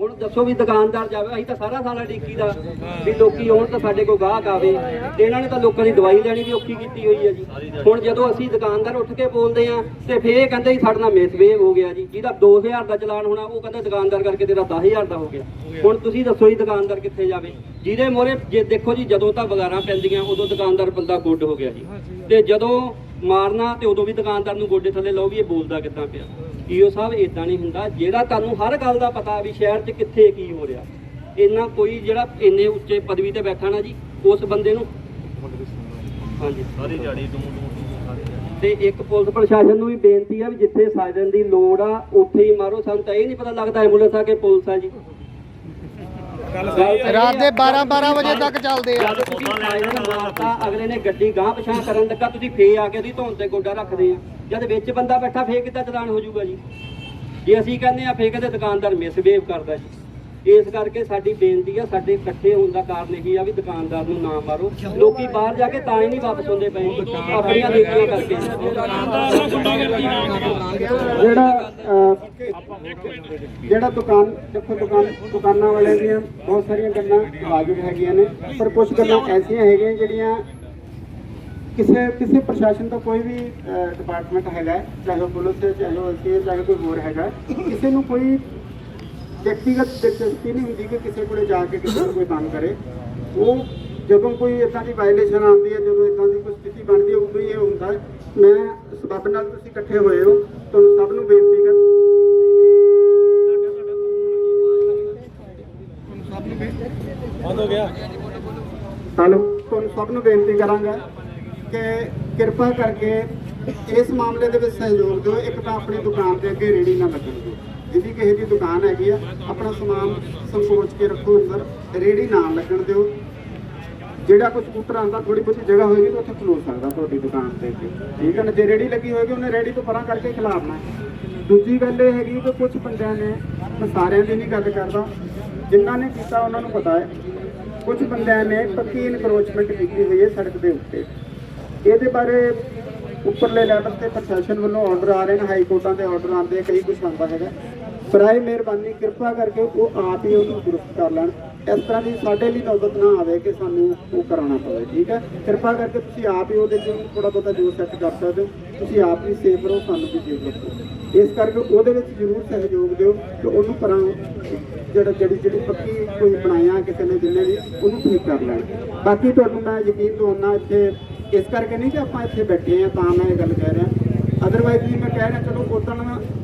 ਹੁਣ ਦੱਸੋ ਵੀ ਦੁਕਾਨਦਾਰ ਜਾਵੇ, ਅਸੀਂ ਤਾਂ ਸਾਰਾ ਸਾਲਾ ਡੀਕੀ ਦਾ ਵੀ ਲੋਕੀ ਆਉਣ ਤਾਂ ਸਾਡੇ ਕੋਲ ਗਾਹਕ ਆਵੇ। ਤੇ ਇਹਨਾਂ ਨੇ ਤਾਂ ਲੋਕਾਂ ਦੀ ਦਵਾਈ ਲੈਣੀ ਵੀ ਔਖੀ ਕੀਤੀ ਹੋਈ ਹੈ ਜੀ। ਹੁਣ ਜਦੋਂ ਅਸੀਂ ਦੁਕਾਨਦਾਰ ਉੱਠ ਕੇ ਬੋਲਦੇ ਆ ਤੇ ਫੇਰ ਇਹ ਕਹਿੰਦੇ ਜੀ ਸਾਡੇ ਨਾਲ ਮਿਸਬੇਵ ਹੋ ਗਿਆ ਜੀ। ਜਿਹਦਾ 2000 ਦਾ ਚਲਾਨ ਹੋਣਾ, ਉਹ ਕਹਿੰਦਾ ਦੁਕਾਨਦਾਰ ਕਰਕੇ ਤੇਰਾ 10000 ਦਾ ਹੋ ਗਿਆ। ਹੁਣ ਤੁਸੀਂ ਦੱਸੋ ਜੀ ਦੁਕਾਨਦਾਰ ਕਿੱਥੇ ਜਾਵੇ। ਜਿਹਦੇ ਮੋਰੇ ਜੇ ਦੇਖੋ ਜੀ, ਜਦੋਂ ਤਾਂ ਵਗਾਰਾਂ ਪੈਂਦੀਆਂ, ਉਦੋਂ ਦੁਕਾਨਦਾਰ ਬੰਦਾ ਗੁੱਡ ਹੋ ਗਿਆ ਜੀ। ਤੇ ਜਦੋਂ ਮਾਰਨਾ ਤੇ ਉਦੋਂ ਵੀ ਦੁਕਾਨਦਾਰ ਨੂੰ ਗੋਡੇ ਥੱਲੇ ਲਾਓ ਵੀ ਇਹ ਬੋਲਦਾ ਕਿੱਦਾਂ ਪਿਆ। ਈਓ ਸਾਹਿਬ ਇਦਾਂ ਨਹੀਂ ਹੁੰਦਾ। ਜਿਹੜਾ ਤੁਹਾਨੂੰ ਹਰ ਗੱਲ ਦਾ ਪਤਾ ਵੀ ਸ਼ਹਿਰ 'ਚ ਕਿੱਥੇ ਕੀ ਹੋ ਰਿਹਾ ਇੰਨਾ ਕੋਈ ਜਿਹੜਾ ਇੰਨੇ ਉੱਚੇ ਪਦਵੀ ਤੇ ਬੈਠਾ ਨਾ ਜੀ ਉਸ ਬੰਦੇ ਨੂੰ। ਹਾਂਜੀ। ਸਾਰੀ ਦਿਹਾੜੀ ਤੇ ਇੱਕ ਪੁਲਿਸ ਪ੍ਰਸ਼ਾਸਨ ਨੂੰ ਵੀ ਬੇਨਤੀ ਆ ਵੀ ਜਿੱਥੇ ਸਾਜਨ ਦੀ ਲੋੜ ਆ ਉੱਥੇ ਹੀ ਮਾਰੋ। ਸਾਨੂੰ ਤਾਂ ਇਹ ਨਹੀਂ ਪਤਾ ਲੱਗਦਾ ਐਂਬੂਲੈਂਸ ਆ ਕੇ ਪੁਲਿਸ ਆ ਜੀ। ਰਾਤ ਦੇ 12 12 ਵਜੇ ਤੱਕ ਚੱਲਦੇ ਆ। ਜਦ ਤੁਸੀਂ ਸਾਇਰਨ ਮਾਰਤਾ ਅਗਲੇ ਨੇ ਗੱਡੀ ਗਾਂਹ ਪਛਾਣ ਕਰਨ ਲੱਗਾ, ਤੁਸੀਂ ਫੇ ਆ ਕੇ ਉਹਦੀ ਧੌਣ ਤੇ ਗੋਡਾ ਰੱਖਦੇ ਆ। ਜਦ ਵਿੱਚ ਬੰਦਾ ਬੈਠਾ ਫੇ ਕਿੱਦਾਂ ਚਲਾਨ ਹੋ ਜਾਊਗਾ ਜੀ? ਜੇ ਅਸੀਂ ਕਹਿੰਦੇ ਆ ਫੇ ਕਹਿੰਦੇ ਦੁਕਾਨਦਾਰ ਮਿਸਬੀਹੇਵ ਕਰਦਾ ਜੀ। ਇਸ ਕਰਕੇ ਸਾਡੀ ਬੇਨਤੀ ਆ, ਸਾਡੇ ਇਕੱਠੇ ਹੋਣ ਦਾ ਕਾਰਨ ਇਹੀ ਆ ਵੀ ਦੁਕਾਨਦਾਰ ਨੂੰ ਨਾ ਮਾਰੋ। ਲੋਕੀ ਬਾਹਰ ਜਾ ਕੇ ਤਾਂ ਹੀ ਨਹੀਂ ਵਾਪਸ ਹੁੰਦੇ ਪਏ। ਆਪਣੀਆਂ ਨੀਤੀਆਂ ਕਰਕੇ। ਜਿਹੜਾ ਜਿਹੜਾ ਦੁਕਾਨ, ਦੇਖੋ ਦੁਕਾਨ, ਦੁਕਾਨਾਂ ਵਾਲਿਆਂ ਦੀਆਂ ਬਹੁਤ ਸਾਰੀਆਂ ਗੱਲਾਂ ਵਾਜਬ ਹੈਗੀਆਂ ਨੇ, ਪਰ ਕੁਝ ਗੱਲਾਂ ਐਸੀਆਂ ਹੈਗੀਆਂ ਜਿਹੜੀਆਂ ਕਿਸੇ ਕਿਸੇ ਪ੍ਰਸ਼ਾਸਨ ਤੋਂ ਕੋਈ ਵੀ ਡਿਪਾਰਟਮੈਂਟ ਹੈਗਾ, ਚਾਹੇ ਉਹ ਪੁਲਿਸ ਚਾਹੇ ਉਹ ਚਾਹੇ ਕੋਈ ਹੋਰ ਹੈਗਾ, ਕਿਸੇ ਨੂੰ ਕੋਈ ਵਿਅਕਤੀਗਤ ਦਿਲਚਸਪੀ ਨਹੀਂ ਹੁੰਦੀ ਕਿ ਕਿਸੇ ਕੋਲੇ ਜਾ ਕੇ ਕਿਸੇ ਨੂੰ ਕੋਈ ਤੰਗ ਕਰੇ ਉਹ ਜਦੋਂ ਕੋਈ ਇਦਾਂ ਦੀ ਵਾਇਲੇਸ਼ਨ ਆਉਂਦੀ ਹੈ ਜਦੋਂ ਇਦਾਂ ਦੀ ਕੋਈ ਸਥਿਤੀ ਬਣਦੀ ਹੈ ਉਦੋਂ ਹੀ ਇਹ ਹੁੰਦਾ ਮੈਂ ਸਬੱਬ ਨਾਲ ਤੁਸੀਂ ਇਕੱਠੇ ਹੋਏ ਹੋ ਤੁਹਾਨੂੰ ਸਭ ਨੂੰ ਬੇਨਤੀ ਕਰ ਹਲੋ ਤੁਹਾਨੂੰ ਸਭ ਨੂੰ ਬੇਨਤੀ ਕਰਾਂਗਾ ਕਿ ਕਿਰਪਾ ਕਰਕੇ ਇਸ ਮਾਮਲੇ ਦੇ ਵਿੱਚ ਸਹਿਯੋਗ ਦਿਓ ਇੱਕ ਤਾਂ ਆਪਣੀ ਦੁਕਾਨ ਦੇ ਅੱਗੇ ਰੇੜੀ ਨਾ ਲੱਗਣ ਦਿਓ ਜਿਹਦੀ ਕਿਸੇ ਦੀ ਦੁਕਾਨ ਹੈਗੀ ਆ, ਆਪਣਾ ਸਮਾਨ ਸੰਕੋਚ ਕੇ ਰੱਖੋ ਅੰਦਰ ਰੇੜੀ ਨਾ ਲੱਗਣ ਦਿਓ। ਜਿਹੜਾ ਕੋਈ ਸਕੂਟਰ ਆਂਦਾ ਥੋੜੀ ਬਹੁਤੀ ਜਗ੍ਹਾ ਹੋਏਗੀ ਤਾਂ ਉੱਥੇ ਖਲੋ ਸਕਦਾ ਤੁਹਾਡੀ ਦੁਕਾਨ ਤੇ ਠੀਕ ਹੈ ਨਾ? ਜੇ ਰੇੜੀ ਲੱਗੀ ਹੋਏਗੀ, ਉਹਨੇ ਰੇੜੀ ਤੋਂ ਪਰਾਂ ਕਰਕੇ ਖਿਲਾਰਨਾ ਹੈ। ਦੂਜੀ ਗੱਲ ਇਹ ਹੈਗੀ ਕਿ ਕੁਝ ਬੰਦਿਆਂ ਨੇ, ਮੈਂ ਸਾਰਿਆਂ ਦੀ ਨਹੀਂ ਗੱਲ ਕਰਦਾ, ਜਿਨ੍ਹਾਂ ਨੇ ਕੀਤਾ ਉਹਨਾਂ ਨੂੰ ਪਤਾ ਹੈ। ਕੁਝ ਬੰਦਿਆਂ ਨੇ ਪੱਕੀ ਇਨਕਰੋਚਮੈਂਟ ਕੀਤੀ ਹੋਈ ਹੈ ਸੜਕ ਦੇ ਉੱਤੇ। ਇਹਦੇ ਬਾਰੇ ਉੱਪਰਲੇ ਲੈਵਲ ਤੇ ਪ੍ਰਸ਼ਾਸਨ ਵੱਲੋਂ ਆਰਡਰ ਆ ਰਹੇ ਨੇ ਹਾਈ ਕੋਰਟਾਂ ਦੇ ਆਰਡਰ ਆਉਂਦੇ ਕਈ ਕੁਝ ਆਉਂਦਾ ਹੈਗਾ। ਬਰਾਏ ਮਿਹਰਬਾਨੀ, ਕਿਰਪਾ ਕਰਕੇ ਉਹ ਆਪ ਹੀ ਉਹਨੂੰ ਦਰੁਸਤ ਕਰ ਲੈਣ। ਇਸ ਤਰ੍ਹਾਂ ਦੀ ਸਾਡੇ ਲਈ ਨੌਬਤ ਨਾ ਆਵੇ ਕਿ ਸਾਨੂੰ ਉਹ ਕਰਾਉਣਾ ਪਵੇ, ਠੀਕ ਹੈ? ਕਿਰਪਾ ਕਰਕੇ ਤੁਸੀਂ ਆਪ ਹੀ ਉਹਦੇ 'ਚ ਥੋੜਾ ਬਹੁਤਾ ਜੋਰ ਸੈੱਟ ਕਰ ਸਕਦੇ ਹੋ। ਤੁਸੀਂ ਆਪ ਹੀ ਸੇਫ ਰਹੋ, ਸਾਨੂੰ ਵੀ ਸੇਫ ਰੱਖੋ। ਇਸ ਕਰਕੇ ਉਹਦੇ ਵਿੱਚ ਜ਼ਰੂਰ ਸਹਿਯੋਗ ਦਿਓ ਕਿ ਉਹਨੂੰ ਕਰਾਂ ਜਿਹੜਾ, ਜਿਹੜੀ ਜਿਹੜੀ ਪੱਕੀ ਕੋਈ ਬਣਾਇਆ ਕਿਸੇ ਨੇ, ਜਿੰਨੇ ਵੀ, ਉਹਨੂੰ ਠੀਕ ਕਰ ਲੈਣ। ਬਾਕੀ ਤੁਹਾਨੂੰ ਮੈਂ ਯਕੀਨ ਦਿਵਾਉਣਾ ਇੱਥੇ, ਇਸ ਕਰਕੇ ਨਹੀਂ ਕਿ ਆਪਾਂ ਇੱਥੇ ਬੈਠੇ ਆ ਤਾਂ ਮੈਂ ਇਹ ਗੱਲ ਕਹਿ ਰਿਹਾ। ਅਦਰਵਾਈਜ਼ ਵੀ ਮੈਂ ਕਹਿ ਰਿਹਾ, ਚਲੋ ਉਦੋਂ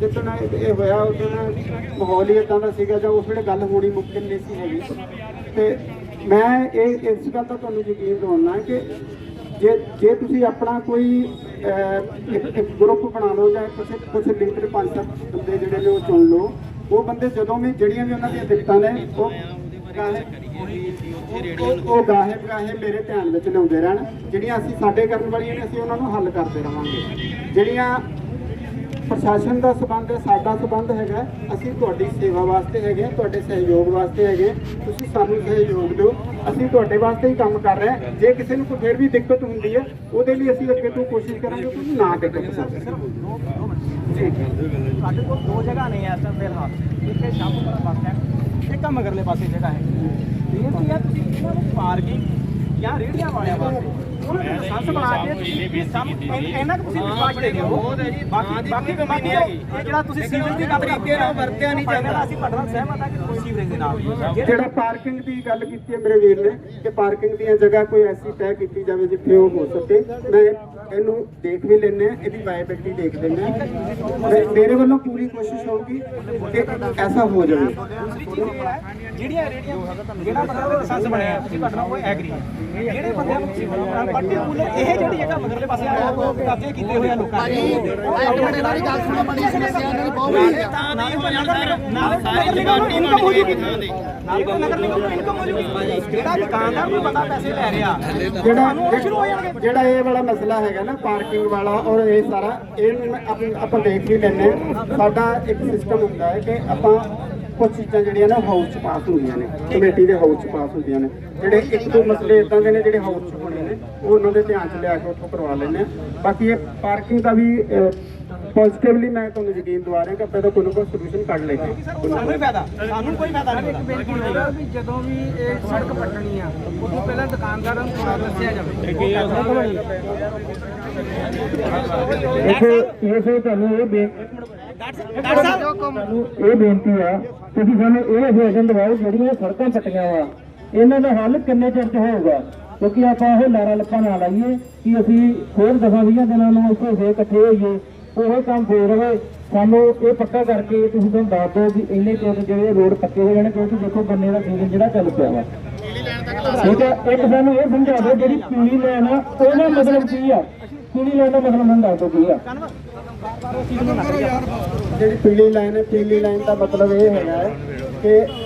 ਜਿੱਦਣ ਇਹ ਹੋਇਆ ਉਦੋਂ ਮਾਹੌਲ ਹੀ ਇਦਾਂ ਦਾ ਸੀਗਾ, ਜਾਂ ਉਸ ਵੇਲੇ ਗੱਲ ਹੋਣੀ ਮੁਮਕਿਨ ਨਹੀਂ ਸੀ ਹੈਗੀ। ਤੇ ਮੈਂ ਇਹ ਇਸ ਗੱਲ ਦਾ ਤੁਹਾਨੂੰ ਯਕੀਨ ਦਿਵਾਉਣਾ ਕਿ ਜੇ ਜੇ ਤੁਸੀਂ ਆਪਣਾ ਕੋਈ ਇੱਕ ਗਰੁੱਪ ਬਣਾ ਲਓ, ਜਾਂ ਕਿਸੇ ਕੁਝ ਲੀਡਰ ਪੰਜ ਸੱਤ ਬੰਦੇ ਜਿਹੜੇ ਨੇ ਉਹ ਚੁਣ ਲਓ, ਉਹ ਬੰਦੇ ਜਦੋਂ ਵੀ, ਜਿਹੜੀਆਂ ਵੀ ਉਹਨਾਂ ਦੀਆਂ ਦਿੱਕਤਾਂ ਨੇ, ਉਹ ਗਾਹੇ ਉਹ- ਉਹ ਗਾਹੇ ਗਾਹੇ ਮੇਰੇ ਧਿਆਨ ਵਿੱਚ ਲਿਆਉਂਦੇ ਰਹਿਣ। ਜਿਹੜੀਆਂ ਅਸੀਂ ਸਾਡੇ ਕਰਨ ਵਾਲੀਆਂ ਨੇ ਅਸੀਂ ਉਹਨਾਂ ਨੂੰ ਹੱਲ ਕਰਦੇ ਰਵਾਂਗੇ। ਜਿਹੜੀਆਂ ਪ੍ਰਸ਼ਾਸਨ ਦਾ ਸਬੰਧ ਹੈ ਸਾਡਾ ਸਬੰਧ ਹੈਗਾ ਅਸੀਂ ਤੁਹਾਡੀ ਸੇਵਾ ਵਾਸਤੇ ਹੈਗੇ ਹਾਂ, ਤੁਹਾਡੇ ਸਹਿਯੋਗ ਵਾਸਤੇ ਹੈਗੇ। ਤੁਸੀਂ ਸਾਨੂੰ ਸਹਿਯੋਗ ਦਿਓ। ਅਸੀਂ ਤੁਹਾਡੇ ਵਾਸਤੇ ਹੀ ਕੰਮ ਕਰ ਰਹੇ ਹਾਂ। ਜੇ ਕਿਸੇ ਨੂੰ ਕੋਈ ਫਿਰ ਵੀ ਦਿੱਕਤ ਹੁੰਦੀ ਹੈ ਉਹਦੇ ਲਈ ਅਸੀਂ ਅੱਗੇ ਤੋਂ ਕੋਸ਼ਿਸ਼ ਕਰਾਂਗੇ ਕਿ ਨਾ ਦਿੱਕਤ ਸਾਡੇ ਕੋਲ ਦੋ ਜਗ੍ਹਾ ਨੇ ਇਸ ਟਾਈਮ ਫਿਲਹਾਲ ਇੱਕ ਸ਼ਾਹਪੁਰਾ ਬੱਸ ਸਟੈਂਡ। ਇੱਕ ਮਗਰਲੇ ਪਾਸੇ ਜਗ੍ਹਾ ਹੈ ਬੇਨਤੀ ਆ, ਤੁਸੀਂ ਇਹਨਾਂ ਨੂੰ ਪਾਰਕਿੰਗ ਜਾਂ ਰੇੜੀਆਂ ਵਾਲਿਆਂ ਵਾਸਤੇ ਉਹਨਾਂ ਨੇ ਲਾਇਸੈਂਸ ਬਣਾ ਕੇ ਤੁਸੀਂ ਸਮ ਇਹਨਾਂ ਕੁ ਤੁਸੀਂ ਵਿਸ਼ਵਾਸ ਦੇ ਦਿਓ ਬਾਕੀ ਬਾਕੀ ਬਾਕੀ ਇਹ ਜਿਹੜਾ ਤੁਸੀਂ ਸੀਵਰੇਜ ਦੀ ਗੱਲ ਤਰੀਕੇ ਨਾਲ ਵਰਤਿਆ ਨਹੀਂ ਜਾਂਦਾ। ਅਸੀਂ ਤੁਹਾਡੇ ਨਾਲ ਸਹਿਮਤ ਹਾਂ ਕਿ ਕੋਈ ਸੀਵਰੇਜ ਦੇ ਨਾਲ ਜਿਹੜੇ ਪਾਰਕਿੰਗ ਦੀ ਗੱਲ ਕੀਤੀ ਹੈ ਮੇਰੇ ਵੀਰ ਨੇ ਕਿ ਪਾਰਕਿੰਗ ਦੀਆਂ ਜਗ੍ਹਾ ਕੋਈ ਐਸੀ ਤੈਅ ਕੀਤੀ ਜਾਵੇ ਜਿੱਥੇ ਉਹ ਹੋ ਸਕੇ। ਮੈਂ ਇਹਨੂੰ ਦੇਖ ਵੀ ਲੈਣੇ ਆ ਇਹਦੀ ਵਾਇਬਿਲਿਟੀ ਦੇਖ ਲੈਂਦੇ ਆ ਮੇਰੇ ਵੱਲੋਂ ਪੂਰੀ ਕੋਸ਼ਿਸ਼ ਹੋਊਗੀ ਕਿ ਐਸਾ ਹੋ ਜਾਵੇ। ਜਿਹੜੀਆਂ ਰੇੜੀਆਂ ਜਿਹੜਾ ਮਤਲਬ ਲਾਇਸੈਂਸ ਬਣਿਆ ਤੁਸੀਂ ਨਾਲ ਕੋਈ ਐਗਰੀ ਜਿਹੜੇ ਬੰਦਿਆਂ ਨੂੰ ਤੁਸੀਂ ਪਾਰਟਿਕੂਲਰ ਇਹ ਜਿਹੜੀ ਜਗ੍ਹਾ ਮਗਰਲੇ ਪਾਸੇ ਆ ਉਹ ਕਬਜ਼ੇ ਕੀਤੇ ਹੋਏ ਆ ਲੋਕਾਂ ਨੇ। ਇੱਕ ਮਿੰਟ ਇਹਨਾਂ ਦੀ ਗੱਲ ਸੁਣੋ ਬੜੀ ਸਮੱਸਿਆ ਇਹਨਾਂ ਦੀ ਬਹੁਤ ਵੱਡੀ ਆ। ਤਾਂ ਨਹੀਂ ਹੋ ਜਾਣਾ ਸਰ ਨਾਲ ਨਗਰ ਨਿਗਮ ਨੂੰ ਇਨਕਮ ਹੋ ਜੂਗੀ। ਨਾਲ ਨਗਰ ਨਿਗਮ ਨੂੰ ਇਨਕਮ ਹੋ ਜੂਗੀ। ਜਿਹੜਾ ਦੁਕਾਨਦਾਰ ਨੂੰ ਪਤਾ ਪੈਸੇ ਲੈ ਰਿਹਾ ਜਿਹੜਾ ਜਿਹੜਾ ਇਹ ਵਾਲਾ ਮਸਲਾ ਹੈਗਾ ਨਾ ਪਾਰਕਿੰਗ ਵਾਲਾ ਔਰ ਇਹ ਸਾਰਾ ਇਹ ਆਪਾਂ ਆਪਾਂ ਦੇਖ ਵੀ ਲੈਂਦੇ ਹਾਂ। ਸਾਡਾ ਇੱਕ ਸਿਸਟਮ ਹੁੰਦਾ ਹੈ ਕਿ ਆਪਾਂ ਕੁਝ ਚੀਜ਼ਾਂ ਜਿਹੜੀਆਂ ਨਾ ਹਾਊਸ ਚ ਪਾਸ ਹੁੰਦੀਆਂ ਨੇ ਕਮੇਟੀ ਦੇ ਹਾਊਸ ਚ ਪਾਸ ਹੁੰਦੀਆਂ ਨੇ। ਜਿਹੜੇ ਇੱਕ ਦੋ ਮਸਲੇ ਇਦਾਂ ਦੇ ਨੇ ਜਿਹੜੇ ਹਾਊਸ ਚ ਹੋਣੇ ਉਹ ਉਹਨਾਂ ਦੇ ਧਿਆਨ ਚ ਲਿਆ ਕੇ ਉੱਥੋਂ ਕਰਵਾ ਲੈਂਦੇ ਆ ਬਾਕੀ ਇਹ ਪਾਰਕਿੰਗ ਦਾ ਵੀ ਪੋਜ਼ਿਟਿਵਲੀ ਮੈਂ ਤੁਹਾਨੂੰ ਯਕੀਨ ਦਵਾ ਰਿਹਾ ਕਿ ਆਪਾਂ ਇਹਦਾ ਕੋਈ ਨਾ ਕੋਈ ਸੋਲੂਸ਼ਨ ਕੱਢ ਲੈਂਦੇ ਹਾਂ। ਸਾਨੂੰ ਹੀ ਫਾਇਦਾ ਸਾਨੂੰ ਕੋਈ ਫਾਇਦਾ ਨਹੀਂ। ਹੁੰਦਾ ਬੇਨਤੀ ਹੋਏਗਾ ਵੀ ਜਦੋਂ ਵੀ ਇਹ ਸੜਕ ਪੱਟਣੀ ਆ ਉਦੋਂ ਪਹਿਲਾਂ ਦੁਕਾਨਦਾਰਾਂ ਨੂੰ ਥੋੜਾ ਦੱਸਿਆ ਜਾਵੇ। ਦੇਖੋ ਇਹ ਤੁਹਾਨੂੰ ਇਹ ਬੇ- ਤੁਹਾਨੂੰ ਇਹ ਬੇਨਤੀ ਆ ਤੁਸੀਂ ਸਾਨੂੰ ਇਹ ਆਸ਼ਵਾਸਨ ਦਿਵਾਓ ਜਿਹੜੀਆਂ ਸੜਕਾਂ ਪੱਟੀਆਂ ਵਾ। ਇਹਨਾਂ ਦਾ ਹੱਲ ਕਿੰਨੇ ਚਿਰ ਚ ਹੋਊਗਾ? ਕਿਉਂਕਿ ਆਪਾਂ ਇਹ ਲਾਰਾ ਲੱਪਾ ਨਾ ਲਾਈਏ ਕਿ ਅਸੀਂ ਹੋਰ ਦਸਾਂ ਵੀਹਾਂ ਦਿਨਾਂ ਨੂੰ ਇੱਥੇ ਫੇਰ ਇਕੱਠੇ ਹੋਈਏ, ਉਹ ਕੰਮ ਫੇਰ ਹੋਵੇ ਸਾਨੂੰ ਇਹ ਪੱਕਾ ਕਰਕੇ ਤੁਸੀਂ ਸਾਨੂੰ ਦੱਸ ਦਿਓ ਕਿ ਇੰਨੇ ਚਿਰ ਜਿਹੜੇ ਰੋਡ ਪੱਕੇ ਹੋ ਜਾਣੇ, ਕਿਉਂਕਿ ਦੇਖੋ ਗੰਨੇ ਦਾ ਸੀਜ਼ਨ ਜਿਹੜਾ ਚੱਲ ਪਿਆ ਵਾ। ਠੀਕ ਹੈ, ਇੱਕ ਸਾਨੂੰ ਇਹ ਸਮਝਾ ਦਿਓ, ਜਿਹੜੀ ਪੀਲੀ ਲੈਣ ਆ, ਉਹਦਾ ਮਤਲਬ ਕੀ ਆ? ਪੀਲੀ ਲਾਈਨ ਦਾ ਮਤਲਬ ਮੈਨੂੰ ਦੱਸ ਦਿਓ ਕੀ ਆ। ਜਿਹੜੀ ਪੀਲੀ ਲਾਈਨ ਹੈ, ਪੀਲੀ ਲਾਈਨ ਦਾ ਮਤਲਬ ਇਹ ਹੈਗਾ ਹੈ ਕਿ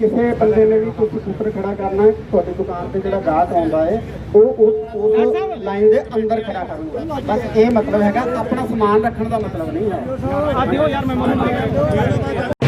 ਕਿਸੇ ਬੰਦੇ ਨੇ ਵੀ ਕੋਈ ਸਕੂਟਰ ਖੜਾ ਕਰਨਾ ਹੈ, ਤੁਹਾਡੀ ਦੁਕਾਨ ਤੇ ਜਿਹੜਾ ਗਾਹਕ ਆਉਂਦਾ ਹੈ, ਉਹ ਉਸ ਉਸ ਲਾਈਨ ਦੇ ਅੰਦਰ ਖੜਾ ਕਰੂਗਾ। ਬਸ ਇਹ ਮਤਲਬ ਹੈਗਾ, ਆਪਣਾ ਸਮਾਨ ਰੱਖਣ ਦਾ ਮਤਲਬ ਨਹੀਂ ਹੈ। ਆ ਦਿਓ ਯਾਰ, ਮੈਂ